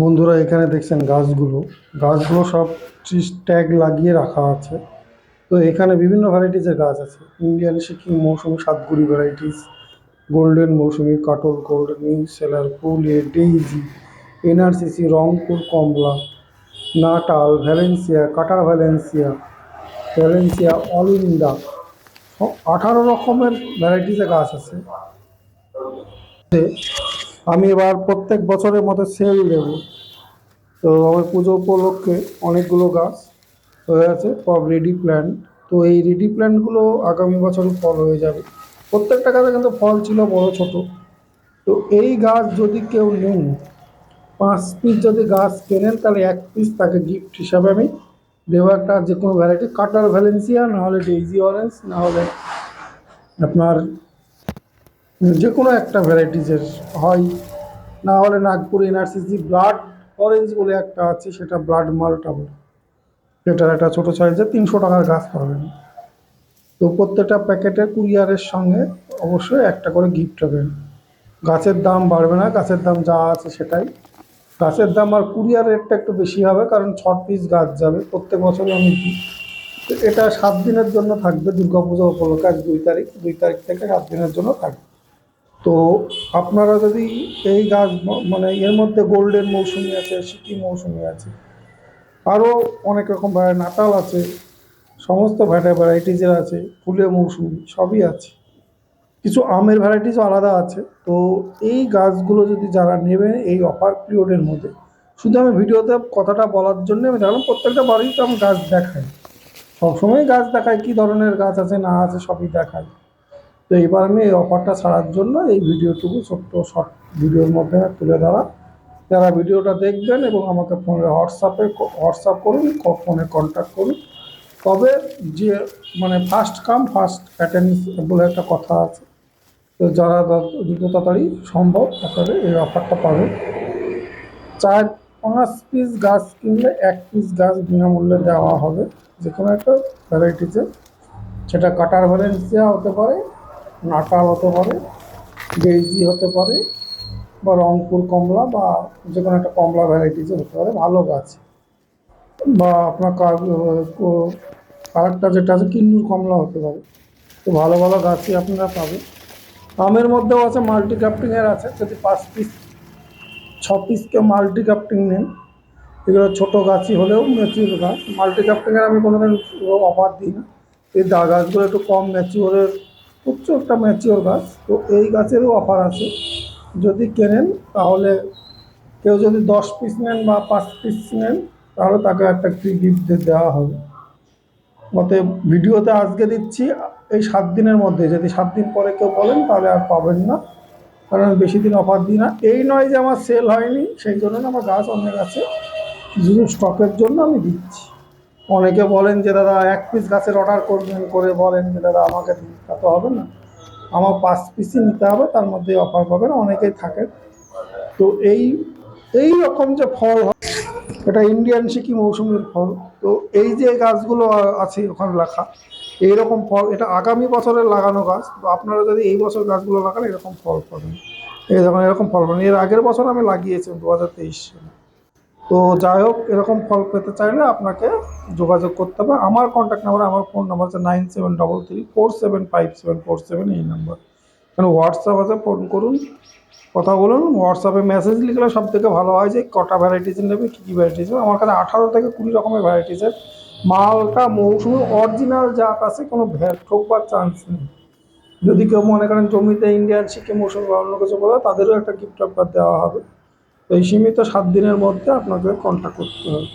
বন্ধুরা এখানে দেখছেন গাছগুলো। গাছগুলো সব ট্রিস ট্যাগ লাগিয়ে রাখা আছে। তো এখানে বিভিন্ন ভ্যারাইটিসের গাছ আছে। ইন্ডিয়ান সিকিম মৌসুমি, সাতগুড়ি ভ্যারাইটিস গোল্ডেন মৌসুমি কাটল গোল্ড নিউ সেলার ফুলে ডেইজি এনআরসিসি রংপুর কমলা নাটাল ভ্যালেন্সিয়া কাটার ভ্যালেন্সিয়া ভ্যালেন্সিয়া অলিন্ডা আঠারো রকমের ভ্যারাইটিসের গাছ আছে। আমি এবার প্রত্যেক বছরের মতো সেল দেব। তো আমার পুজো উপলক্ষে অনেকগুলো গাছ হয়ে আছে, সব রেডি প্ল্যান তো এই রেডি প্ল্যান্টগুলো আগামী বছর ফল হয়ে যাবে। প্রত্যেকটা গাছে কিন্তু ফল ছিল বড় ছোট। তো এই গাছ যদি কেউ নেন, পাঁচ পিস যদি গাছ কেনেন, তাহলে এক পিস তাকে গিফট হিসাবে আমি দেবো একটা যে কোনো ভ্যারাইটি কাটার ভ্যালেন্সিয়া না হলে ডেইজি অরেঞ্জ না হলে আপনার যে কোনো একটা ভ্যারাইটিসের হয়। না হলে নাগপুর এনআরসিসি ব্লাড অরেঞ্জ বলে একটা আছে, সেটা ব্লাড মালটা বলে সেটার একটা ছোটো সাইজের তিনশো টাকার গাছ পাবেন। তো প্রত্যেকটা প্যাকেটের কুরিয়ারের সঙ্গে অবশ্যই একটা করে গিফট হবেন গাছের দাম বাড়বে না, গাছের দাম যা আছে সেটাই। গাছের দাম আর কুরিয়ার রেটটা একটু বেশি হবে, কারণ ছ পিস গাছ যাবে প্রত্যেক বছরই আমি দিই। এটা সাত দিনের জন্য থাকবে, দুর্গাপূজা উপলক্ষে আজ দুই তারিখ দুই তারিখ থেকে সাত দিনের জন্য থাকবে। তো আপনারা যদি এই গাছ মানে এর মধ্যে গোল্ডেন মৌসুমি আছে সিকি মৌসুমি আছে আরও অনেক রকম ভ্যারাই নাটাল আছে, সমস্ত ভ্যারাই ভ্যারাইটিজের আছে ফুলে মৌসুমি সবই আছে। কিছু আমের ভ্যারাইটিসও আলাদা আছে। তো এই গাছগুলো যদি যারা নেবেন এই অফার পিরিয়ডের মধ্যে, শুধু আমি ভিডিওতে কথাটা বলার জন্য আমি দেখলাম প্রত্যেকটা বাড়িতে আমি গাছ দেখাই। সবসময় গাছ দেখাই, কী ধরনের গাছ আছে, না আছে, সবই দেখাই। তো এবার আমি এই অফারটা ছাড়ার জন্য এই ভিডিওটুকু ছোট্ট শর্ট ভিডিওর মধ্যে তুলে ধরা। যারা ভিডিওটা দেখবেন এবং আমাকে ফোনে হোয়াটসঅ্যাপে হোয়াটসঅ্যাপ করুন ফোনে কন্ট্যাক্ট করুন। তবে যে মানে ফার্স্ট কাম ফার্স্ট অ্যাটেন্ড বলে একটা কথা আছে। তো যারা দ্রুত তাড়াতাড়ি সম্ভব আপনারা এই অফারটা পাবেন। চার, পাঁচ পিস গাছ কিনলে এক পিস গাছ বিনামূল্যে দেওয়া হবে। যে কোনো একটা ভ্যারাইটিতে সেটা কাটার ভ্যালেন্সিয়া হতে পারে। নাটাল হতে পারে বেজি হতে পারে, বা রংপুর কমলা বা যে কোনো একটা কমলা ভ্যারাইটিসের হতে পারে, ভালো গাছ। বা আপনার আরেকটা যেটা আছে, কিন্নুর কমলা হতে পারে। তো ভালো ভালো গাছই আপনারা পাবেন। আমের মধ্যেও আছে মাল্টি ক্রাফটিংয়ের আছে, যদি পাঁচ পিস ছ পিসকে মাল্টি ক্রাফটিং নেন, এগুলো ছোটো গাছই হলেও ম্যাচিওর গাছ। মাল্টি ক্রাফটিংয়ের আমি কোনো দিন অফার দিই না। এই দা গাছগুলো একটু কম ম্যাচিওরের উচ্চ একটা ম্যাচিওর গাছ। তো এই গাছেরও অফার আছে। যদি কেনেন, তাহলে কেউ যদি দশ পিস নেন বা পাঁচ পিস নেন, তাহলে তাকে একটা ফ্রি গিফট দেওয়া হবে। অতএব ভিডিওতে আজকে দিচ্ছি, এই সাত দিনের মধ্যে। যদি সাত দিন পরে কেউ বলেন, তাহলে আর পাবেন না। কারণ বেশি দিন অফার দিই না। এই নয় যে আমার সেল হয়নি, সেই জন্য আমার গাছ অনেক আছে। শুধু স্টকের জন্য আমি দিচ্ছি। অনেকে বলেন যে, দাদা, এক পিস গাছের অর্ডার করবেন করে বলেন যে, দাদা, আমাকে তা তো হবে না। আমার পাঁচ পিসই নিতে হবে, তার মধ্যে অফার পাবেন, অনেকেই থাকেন। তো এই এই রকম যে ফল হয়, এটা ইন্ডিয়ান সিকি মৌসুমের ফল। তো এই যে গাছগুলো আছে ওখানে লেখা এইরকম ফল, এটা আগামী বছরের লাগানো গাছ। তো আপনারা যদি এই বছর গাছগুলো লাগান, এরকম ফল পাবেন। এই দেখুন, এরকম ফল পাবেন। এর আগের বছর আমি লাগিয়েছিলাম, দু হাজার তেইশ সালে। তো যাই হোক, এরকম ফল পেতে চাইলে আপনাকে যোগাযোগ করতে হবে। আমার কন্ট্যাক্ট নাম্বার আমার ফোন নাম্বার হচ্ছে nine seven double three four seven five seven four seven এই নাম্বার কারণ হোয়াটসঅ্যাপ আছে ফোন করুন, কথা বলুন। হোয়াটসঅ্যাপে মেসেজ লিখলে সব থেকে ভালো হয় যে কটা ভ্যারাইটিস নেবে, কী কী ভ্যারাইটিস নেবে। আমার কাছে আঠারো থেকে কুড়ি রকমের ভ্যারাইটিসের মালটা, মৌসুমি অরিজিনাল জাত আছে, কোনো ভ্যা- ঠকবার চান্স নেই। যদি কেউ মনে করেন জমিতে ইন্ডিয়ান শিখে মৌসুমি বা অন্য কিছু বলে, তাদেরও একটা গিফট অফার দেওয়া হবে। এই সীমিত সাত দিনের মধ্যে আপনাকে কন্ট্যাক্ট করতে হবে।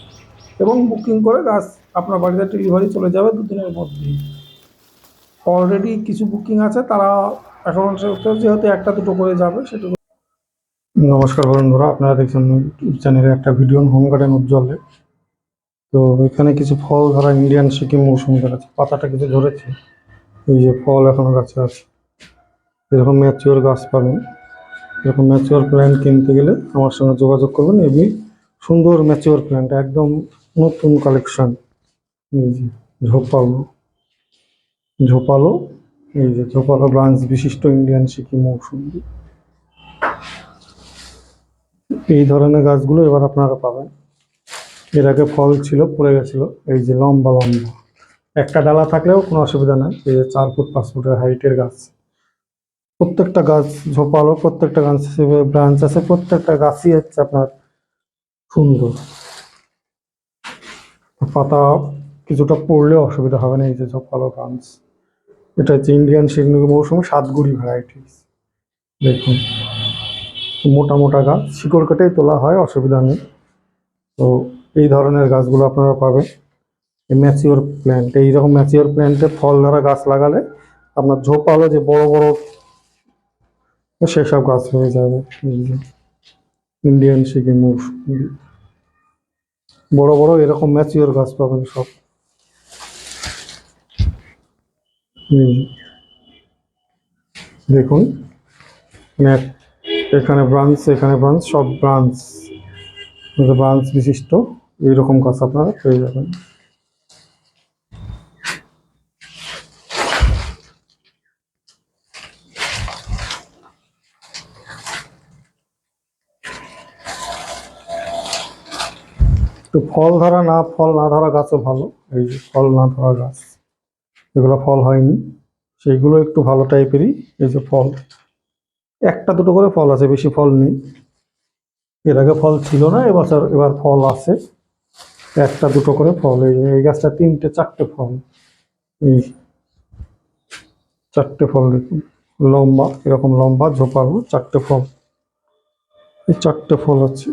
এবং বুকিং করে গাছ আপনার বাড়িতে ডেলিভারি চলে যাবে দুদিনের মধ্যেই। অলরেডি কিছু বুকিং আছে, তারা এখন যেহেতু একটা দুটো করে যাবে, সেটুকু নমস্কার বন্ধুরা, আপনারা দেখছেন ইউটিউব চ্যানেলে একটা ভিডিও হোম গার্ডেন উজ্জ্বলে। তো এখানে কিছু ফল, ধরা ইন্ডিয়ান সিকিম মৌসুমি গাছ পাতাটা কিছু ধরেছে। এই যে ফল এখনও গাছে আছে। এরকম ম্যাচিওর গাছ পাবেন। এরকম ম্যাচিওর প্ল্যান্ট কিনতে গেলে আমার সঙ্গে যোগাযোগ করবেন এবি সুন্দর ম্যাচিওর প্ল্যান্ট একদম নতুন কালেকশন এই যে ঝোপালো ঝোপালো, এই যে ঝোপালো ব্রাঞ্চ বিশিষ্ট ইন্ডিয়ান সিকিম মৌসুমি। এই ধরনের গাছগুলো এবার আপনারা পাবেন। এর আগে ফল ছিল, পড়ে গেছিল, এই যে লম্বা লম্বা। একটা ডালা থাকলেও কোনো অসুবিধা নাই, এই যে চার ফুট, পাঁচ ফুটের হাইটের গাছ। প্রত্যেকটা গাছ ঝোপালো, প্রত্যেকটা গাছ হিসেবে ব্রাঞ্চ আছে, প্রত্যেকটা গাছই হচ্ছে আপনার সুন্দর। পাতা কিছুটা পড়লে অসুবিধা হবে না এই যে ঝোপালো ব্রাঞ্চ এটা হচ্ছে ইন্ডিয়ান শিরনুকি মৌসুমে সাতগুড়ি ভ্যারাইটিস দেখুন, মোটা মোটা গাছ, শিকড় কেটেই তোলা হয়, অসুবিধা নেই। তো এই ধরনের গাছগুলো আপনারা পাবেন। ম্যাচিওর প্ল্যান্ট এইরকম ম্যাচিওর প্ল্যান্টে ফল ধরা গাছ লাগালে আপনার ঝোপালো যে বড় বড় সেসব গাছ হয়ে যাবে ইন্ডিয়ান সিকিম বড় বড় এরকম ম্যাচিওর গাছ পাবেন সব। দেখুন এখানে ব্রাঞ্চ এখানে ব্রাঞ্চ সব ব্রাঞ্চ ব্রাঞ্চ বিশিষ্ট, এইরকম গাছ আপনারা পেয়ে যাবেন তো ফল ধরা না, ফল না ধরা গাছও ভালো। এই যে ফল না ধরা গাছ, এগুলো ফল হয়নি। সেইগুলো একটু ভালো টাইপেরই, এই যে ফল। একটা দুটো করে ফল আছে, বেশি ফল নেই। এর আগে ফল ছিল না, এবছর এবার ফল আছে। একটা দুটো করে ফল, এই এই গাছটা তিনটে, চারটে ফল। এই চারটে ফল দেখুন, লম্বা, এরকম লম্বা, ঝোপালো, চারটে ফল। এই চারটে ফল আছে।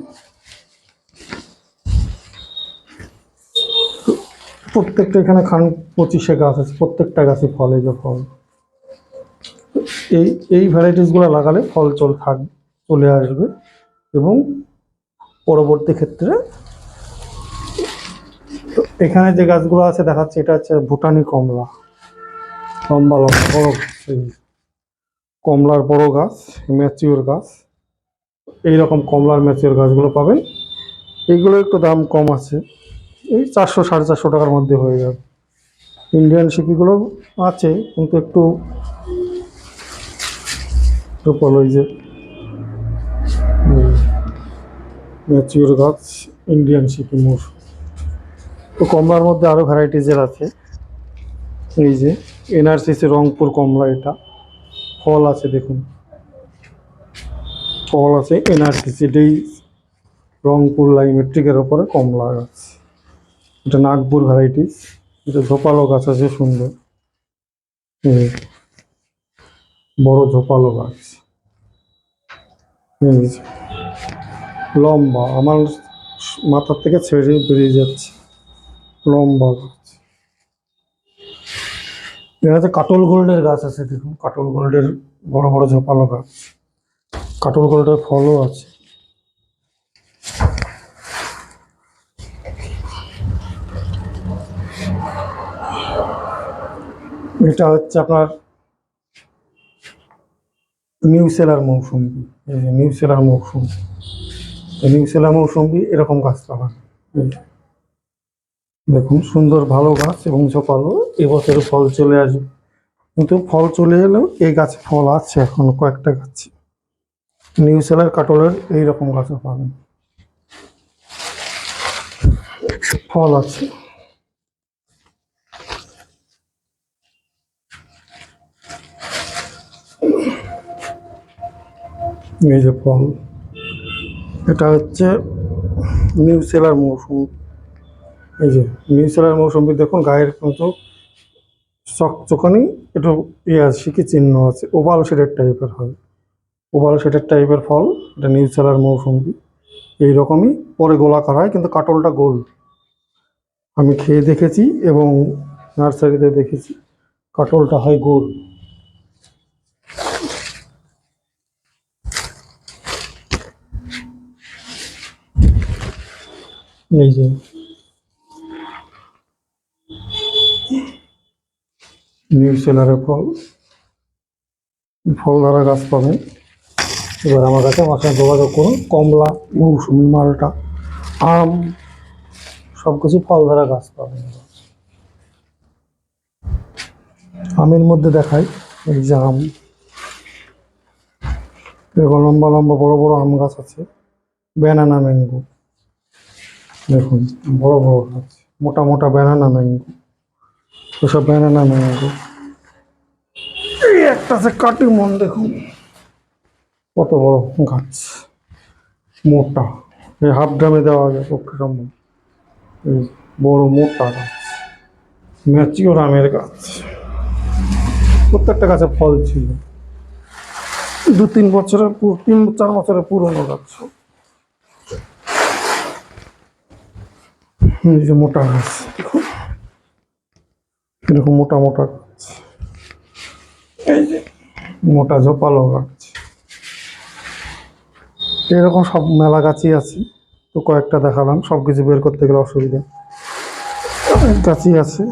প্রত্যেকটা এখানে খান পঁচিশে গাছ আছে, প্রত্যেকটা গাছে ফল, এই যে ফল। এই এই ভ্যারাইটিসগুলো লাগালে ফল চল থাক, চলে আসবে এবং পরবর্তী ক্ষেত্রে এখানে যে গাছগুলো আছে, দেখাচ্ছে, এটা হচ্ছে ভুটানি কমলা। লম্বা লম্বা বড় কমলার বড় গাছ ম্যাচিওর গাছ। এইরকম কমলার ম্যাচিওর গাছগুলো পাবেন। এইগুলো একটু দাম কম আছে। এই চারশো, সাড়ে চারশো টাকার মধ্যে হয়ে যাবে। ইন্ডিয়ান সিকিগুলো আছে, কিন্তু একটু বলো যে ম্যাচিওর গাছ ইন্ডিয়ান সিকি মোর তো কমলার মধ্যে আরও ভ্যারাইটিজের আছে। এই যে, এনআরসিসি রংপুর কমলা এটা। ফল আছে, দেখুন। ফল আছে এনআরসিসি এটাই রংপুর লাইমেট্রিকের ওপরে কমলা গাছ। এটা নাগপুর ভ্যারাইটি এটা ঝোপালো গাছ আছে সুন্দর। বড় ঝোপালো গাছ। লম্বা, আমার মাথার থেকে ছেড়ে বেরিয়ে যাচ্ছে। লম্বা গাছ। এখানে কাটল গোল্ডের গাছ আছে, দেখুন, কাটল গোল্ডের বড় বড় ঝোপালো গাছ। কাটল গোল্ডের ফলও আছে। এটা হচ্ছে আপনার নিউ সেলার মৌসুমি। এই নিউ সেলার মৌসুমি। এই নিউ সেলার মৌসুমি এরকম গাছ পাবেন দেখুন, সুন্দর ভালো গাছ এবং ঝোপালো, এবছরে ফল চলে আসবে। কিন্তু ফল চলে এলেও এই গাছে ফল আছে এখন কয়েকটা গাছ। নিউ সেলার কাটলের এইরকম গাছও পাবেন। ফল আছে। এই যে ফল, এটা হচ্ছে নিউ সেলার মৌসুম। এই যে নিউ সেলার মৌসুমি দেখুন, গায়ের মতো চকচকানি, একটু ইয়ে আছে কি চিহ্ন আছে ওভাল শেডের টাইপের হয়। ওভাল শেডের টাইপের ফল, এটা নিউ সেলার মৌসুমি এইরকমই, পরে গোলাকার হয়, কিন্তু কাটলটা গোল। আমি খেয়ে দেখেছি এবং নার্সারিতে দেখেছি, কাটলটা হয় গোল। এই যে। নিউ সেলারের ফল। ফল ধরা গাছ পাবেন এবার আমার কাছে আমার সঙ্গে যোগাযোগ করুন। কমলা মৌসুমি মালটা আম সব কিছু ফল ধরা গাছ পাবেন আমের মধ্যে দেখাই, এই যে আম। এরকম লম্বা লম্বা বড় বড় আম গাছ আছে। Banana mango. দেখুন, বড় বড় গাছ, মোটা মোটা ব্যানানা ম্যাঙ্গো ওসব ব্যানানা ম্যাঙ্গো এই একটা আছে কাটিমন দেখুন। কত বড় গাছ, মোটা। এই হাফ ড্রামে দেওয়া যায় পক্ষে সম্ভব এই বড় মোটা গাছ ম্যাচিওর আমের গাছ। প্রত্যেকটা গাছে ফল ছিল। দু তিন বছরের তিন চার বছরের পুরনো গাছ। এই যে মোটা গাছ এরকম মোটা মোটা গাছ। এই যে মোটা ঝোপালো গাছ। এরকম সব মেলা গাছই আছে। তো কয়েকটা দেখালাম সব কিছু বের করতে গেলে অসুবিধা। গাছই আছে।